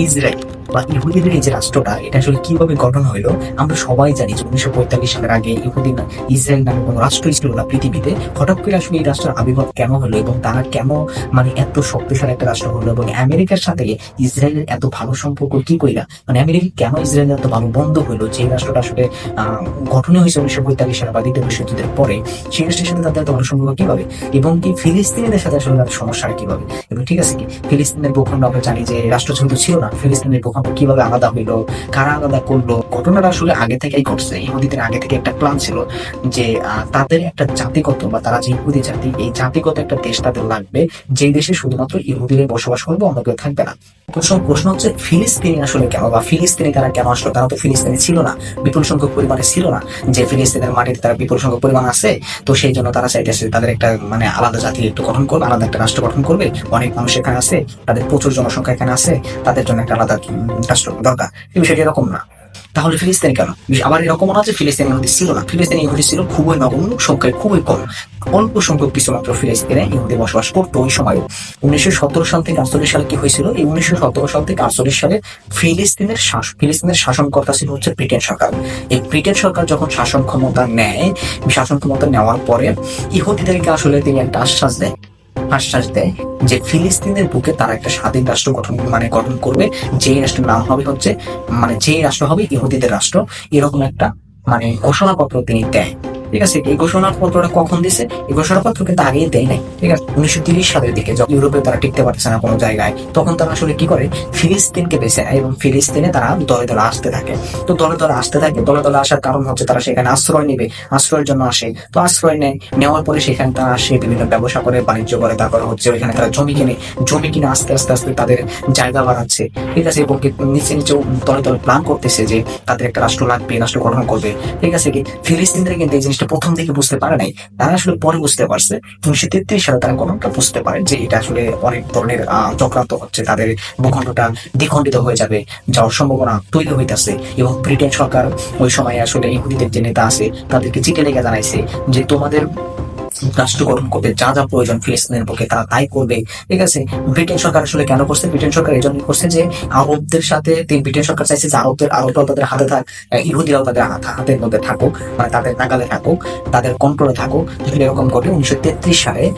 Israel বা ইহুদিদের এই যে রাষ্ট্রটা, এটা আসলে কীভাবে গঠন হলো আমরা সবাই জানি যে উনিশশো পঁয়তাল্লিশ সালের আগে ইহুদি ইসরায়েল নামে কোনো রাষ্ট্র ছিল না পৃথিবীতে। হঠাৎ করে আসলে এই রাষ্ট্রের আবির্ভাব কেন হলো এবং তারা কেন মানে এত শক্তিশালী একটা রাষ্ট্র হলো এবং আমেরিকার সাথে ইসরায়েলের এত ভালো সম্পর্ক কি কইরা? মানে আমেরিকা কেন ইসরায়েলের এত ভালো বন্ধ হলো যে রাষ্ট্রটা আসলে, আহ গঠনই হয়েছে উনিশশো পঁয়তাল্লিশ সালে বা দ্বিতীয় বিশ্বযুদ্ধের পরে, সেই রাষ্ট্রের সাথে তাদের এত ভালো সম্পর্ক কীভাবে? এবং কি ফিলিস্তিনিদের সাথে আসলে তাদের সমস্যা কীভাবে? এবং ঠিক আছে কি, ফিলিস্তিনের ভূখণ্ড আমরা জানি যে রাষ্ট্র ছিল না, ফিলিস্তিনের ভূখণ্ড কীভাবে আলাদা হইল, কারা আলাদা করল? ঘটনাটা আসলে আগে থেকেই ঘটছে। ইহুদিদের আগে থেকে একটা প্ল্যান ছিল যে তাদের একটা জাতিগত বা তারা যে ইহুদি জাতি, এই জাতিগত একটা দেশ তাদের লাগবে। যেই দেশে শুধুমাত্র ইহুদিরাই বসবাস করবে, অন্য কেউ থাকবে না। প্রশ্ন প্রশ্ন হচ্ছে, ফিলিস্তিনি আসলে কেন? বা ফিলিস্তিনি তারা কেন আসলো? তারা তো ফিলিস্তিনি ছিল না। বিপুল সংখ্যক পরিমাণে ছিল না। যে ফিলিস্তিনের মাটিতে তারা বিপুল সংখ্যক পরিমাণ আছে, তো সেই জন্য তারা চাইতেছে তাদের একটা মানে আলাদা জাতি একটু গঠন করবে, আলাদা একটা রাষ্ট্র গঠন করবে। অনেক মানুষ এখানে আছে, তাদের প্রচুর জনসংখ্যা এখানে আছে, তাদের জন্য একটা আলাদা রাষ্ট্র দরকার, এই বিষয়টি এরকম না। তাহলে ফিলিস্তিনি কেন? আবার এরকম না যে ফিলিস্তিনি ইহুদি ছিল না। ফিলিস্তিনি ইহুদি ছিল খুবই নগণ্য, সংখ্যায় খুবই কম। অল্প সংখ্যক কিছু মাত্র ফিলিস্তিনে ইহুদি বসবাস করতো ওই সময়। উনিশশো সতেরো সাল থেকে আটচল্লিশ সালে কি হয়েছিল? এই উনিশশো সতেরো সাল থেকে আটচল্লিশ সালে ফিলিস্তিনের ফিলিস্তিনের শাসনকর্তা ছিল হচ্ছে ব্রিটেন সরকার। এই ব্রিটেন সরকার যখন শাসন ক্ষমতা নেয় শাসন ক্ষমতা নেওয়ার পরে ইহুদিদেরকে আসলে তিনি একটা আশ্বাস দেয় আশ্বাস দেয় যে ফিলিস্তিনের বুকে তারা একটা স্বাধীন রাষ্ট্র গঠন মানে গঠন করবে। যে রাষ্ট্রের নাম হবে হচ্ছে মানে যে রাষ্ট্র হবে ইহুদিদের রাষ্ট্র। এরকম একটা মানে ঘোষণাপত্র তিনি দেয়। ঠিক আছে? এই ঘোষণাপত্রটা কখন দিছে? এই ঘোষণাপত্র কিন্তু আগেই দেয় নাই, ঠিক আছে? উনিশশো তিরিশ সালের দিকে যখন ইউরোপে তারা টিকতে পারছে না কোনো জায়গায়, তখন তারা আসলে কি করে? ফিলিস্তিনকে বেছে নেয় এবং ফিলিস্তিনে তারা দলে দলে আসতে থাকে। তো দলে দলে আসতে থাকে, দলে দলে আসার কারণ হচ্ছে তারা সেখানে আশ্রয় নেবে, আশ্রয়ের জন্য আসে। তো আশ্রয় নেয়, নেওয়ার পরে সেখানে তারা আসে, বিভিন্ন ব্যবসা করে, বাণিজ্য করে, তারপরে হচ্ছে ওইখানে তারা জমি কিনে জমি কিনে আস্তে আস্তে আস্তে তাদের জায়গা বাড়াচ্ছে, ঠিক আছে? এবং নিচে নিচে দলে দলে প্ল্যান করতেছে যে তাদের একটা রাষ্ট্র লাগবে, রাষ্ট্র গঠন করবে, ঠিক আছে? কি? ফিলিস্তিনরা কিন্তু এই জিনিসটা প্রথম দিকে বুঝতে পারে নাই। তারা আসলে পরে বুঝতে পারছে। উনিশশো তেত্রিশ সালে তারা গণনটা বুঝতে পারে যে এটা আসলে অনেক ধরনের চক্রান্ত হচ্ছে। তাদের ভূখণ্ডটা দ্বিখণ্ডিত হয়ে যাবে, যাওয়ার সম্ভাবনা তৈরি হইতেছে। এবং ব্রিটেন সরকার ওই সময় আসলে ইহুদিদের যে নেতা আছে, তাদেরকে চিঠি লেখা জানাইছে যে তোমাদের রাষ্ট্র গঠন করতে যা যা প্রয়োজন ফিলিস্তিনের পক্ষে তারা তাই করবে। ঠিক আছে? ব্রিটেন সরকার আসলে কেন করছে? ব্রিটেন সরকার এই জন্য করছে যে, আরবদের সাথে ব্রিটেন সরকার চাইছে যে আরবদের আরবরাও তাদের হাতে থাক ইহুদিরাও তাদের হাত- হাতের মধ্যে থাকুক মানে তাদের নাগালে থাকুক, তাদের কন্ট্রোলে থাকুক। যদি এরকম করে উনিশশো তেত্রিশ সালে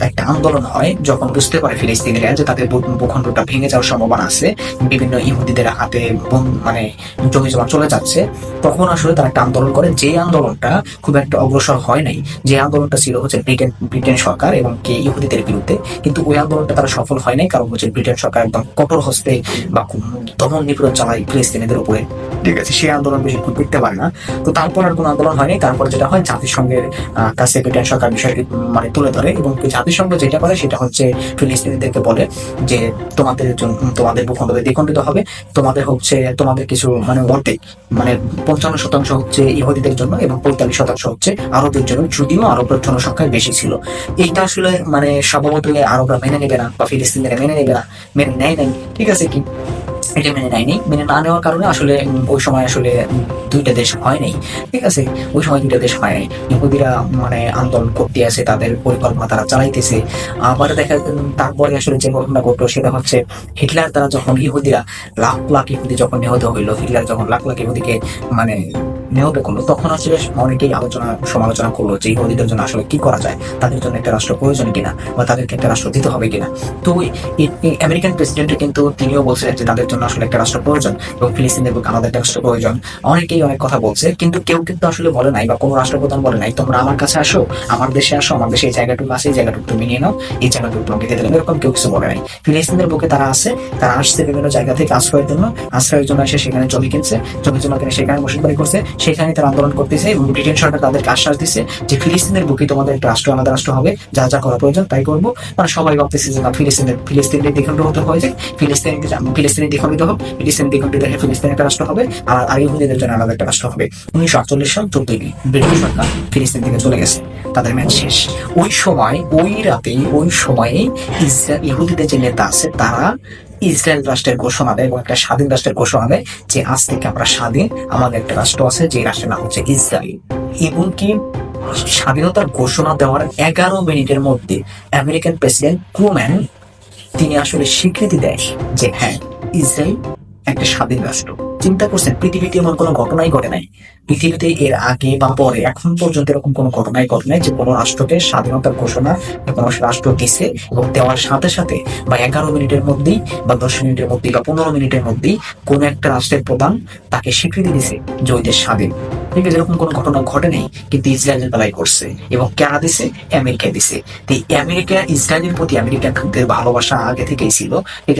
একটা আন্দোলন হয়, যখন বুঝতে পারে ফিলিস্তিনিরা যে তাদের ভূখণ্ডটা ভেঙে যাওয়ার সম্ভাবনা আছে, বিভিন্ন ইহুদিদের হাতে মানে জমি জমা চলে যাচ্ছে, তখন আসলে তারা একটা আন্দোলন করে। যে আন্দোলনটা খুব একটা অগ্রসর হয় নাই যে আন্দোলনটা ছিল হচ্ছে ব্রিটেন ব্রিটেন সরকার এবং কে ইহুদিদের বিরুদ্ধে। কিন্তু ওই আন্দোলনটা তারা সফল হয় নাই কারণ হচ্ছে ব্রিটেন সরকার একদম কঠোর হস্তে বা দমন নিপীড়ন চালায় ফিলিস্তিনিদের উপরে। ঠিক আছে। সেই আন্দোলন বেশি খুব দেখতে পারে না। তো তারপর আর কোনো আন্দোলন হয়নি। তারপর যেটা হয় জাতিসংঘের কাছে ব্রিটেন সরকার বিষয়টি মানে তুলে ধরে এবং জাতিসংঘ যেটা করে সেটা হচ্ছে ফিলিস্তিনিদেরকে বলে যে তোমাদের তোমাদের ভূখণ্ডকে দ্বিখণ্ডিত হবে। তোমাদের হচ্ছে তোমাদের কিছু মানে অর্ধেক মানে পঞ্চান্ন শতাংশ হচ্ছে ইহুদিদের জন্য এবং পঁয়তাল্লিশ শতাংশ হচ্ছে আরবদের জন্য। যদিও আরবের জনসংখ্যায় বেশি ছিল। এইটা আসলে মানে স্বভাবত আরবরা মেনে নেবে না বা ফিলিস্তিনিরা মেনে নেবে না, মেনে নেয় নাই, ঠিক আছে কি? এটা মেনে নেয়নি মেনে না নেওয়ার কারণে আসলে ওই সময় আসলে দুইটা দেশ হয় নাই, ঠিক আছে? ওই সময় দুইটা দেশ হয় নাই। ইহুদিরা মানে আন্দোলন করতে আছে, তাদের পরিকল্পনা তারা চালাইতেছে। আবার দেখা তারপরে আসলে যে ঘটনা ঘটলো সেটা হচ্ছে হিটলার তারা যখন ইহুদিরা লাখ লাখ ইহুদি যখন নিহত হইল, হিটলার যখন লাখ লাখ ইহুদিকে মানে নিহত করল তখন আসলে অনেকেই আলোচনা, সমালোচনা করল যে ইহুদিদের জন্য আসলে কি করা যায়? তাদের জন্য একটা রাষ্ট্র প্রয়োজন কিনা? বা তাদেরকে একটা রাষ্ট্র দিতে হবে কিনা? তো আমেরিকান প্রেসিডেন্ট কিন্তু তিনিও বলছিলেন যে তাদের জন্য আসলে একটা রাষ্ট্র প্রয়োজন এবং ফিলিস্তিনের বুকে আমাদের একটা রাষ্ট্র প্রয়োজন। অনেকেই অনেক কথা বলছে, কিন্তু কেউ কিন্তু আসলে বলে নাই বা কোনো রাষ্ট্রপ্রধান বলে নাই, তোমরা আমার কাছে আসো, আমার দেশে আসো, আমার দেশে এই জায়গাটুকু আছে, এই জায়গাটুকু তুমি নিয়ে নাও, এই জায়গাটুকু তোমাকে দিয়ে দিলাম এরকম কেউ কিছু বলে নাই। ফিলিস্তিনের বুকে তারা আছে, তারা আসছে বিভিন্ন জায়গা থেকে আশ্রয়ের জন্য আশ্রয়ের জন্য এসে সেখানে জমি কিনছে জমি জমা কিনে সেখানে বসতবাড়ি করছে সেখানে তারা আন্দোলন করতেছে এবং ব্রিটেন সরকার তাদেরকে আশ্বাস দিচ্ছে যে ফিলিস্তিনের বুকে তোমাদের একটা রাষ্ট্র, আলাদা রাষ্ট্র হবে। যা যা করা প্রয়োজন তাই করব। মানে সবাই ভাবতেছে যে না, ফিলিস্তিনের ফিলিস্তিনের দ্বিখণ্ড হতে হয়ে যায় ফিলিস্তিন ফিলিস্তিনি দ্বিখণ্ডিত হোক ফিলিস্তিন দ্বিখণ্ডিত হয়ে ফিলিস্তিন একটা রাষ্ট্র হবে আর আর ইহুদিদের জন্য আলাদা একটা রাষ্ট্র হবে। উনিশশো আটচল্লিশ সাল চোদ্দই মে ব্রিটিশ সরকার ফিলিস্তিন থেকে চলে গেছে। তাদের ম্যাচ শেষ। ওই সময়, ওই রাতেই, ওই সময়ে ইসরায়েল ইহুদিদের যে নেতা আছে তারা ইসরায়েল রাষ্ট্রের ঘোষণা দেয় এবং একটা স্বাধীন রাষ্ট্রের ঘোষণা দেয় যে আজ থেকে আমরা স্বাধীন। আমাদের একটা রাষ্ট্র আছে যে রাষ্ট্রের নাম হচ্ছে ইসরায়েল। এমনকি স্বাধীনতার ঘোষণা দেওয়ার এগারো মিনিটের মধ্যে আমেরিকান প্রেসিডেন্ট ট্রুম্যান তিনি আসলে স্বীকৃতি দেয় যে হ্যাঁ ইসরায়েল একটা স্বাধীন রাষ্ট্র। চিন্তা করছেন, পৃথিবীতে এমন কোনো ঘটনাই ঘটে নাই। পৃথিবীতে এর আগে বা পরে, এখন পর্যন্ত এরকম কোনো ঘটনাই ঘটে নাই যে কোনো রাষ্ট্রকে স্বাধীনতার ঘোষণা কোনো রাষ্ট্র দিছে এবং দেওয়ার সাথে সাথে বা এগারো মিনিটের মধ্যেই বা দশ মিনিটের মধ্যেই বা পনেরো মিনিটের মধ্যেই কোনো একটা রাষ্ট্রের প্রধান তাকে স্বীকৃতি দিছে যে ওই দেশ স্বাধীন। ঠিক আছে, এরকম কোনো ঘটনা ঘটে নাই, কিন্তু ইসরায়েলের বেলায় করছে এবং কারা দিছে? আমেরিকা দিছে। তো আমেরিকা, ইসরায়েলের প্রতি আমেরিকানদের ভালোবাসা আগে থেকেই ছিল।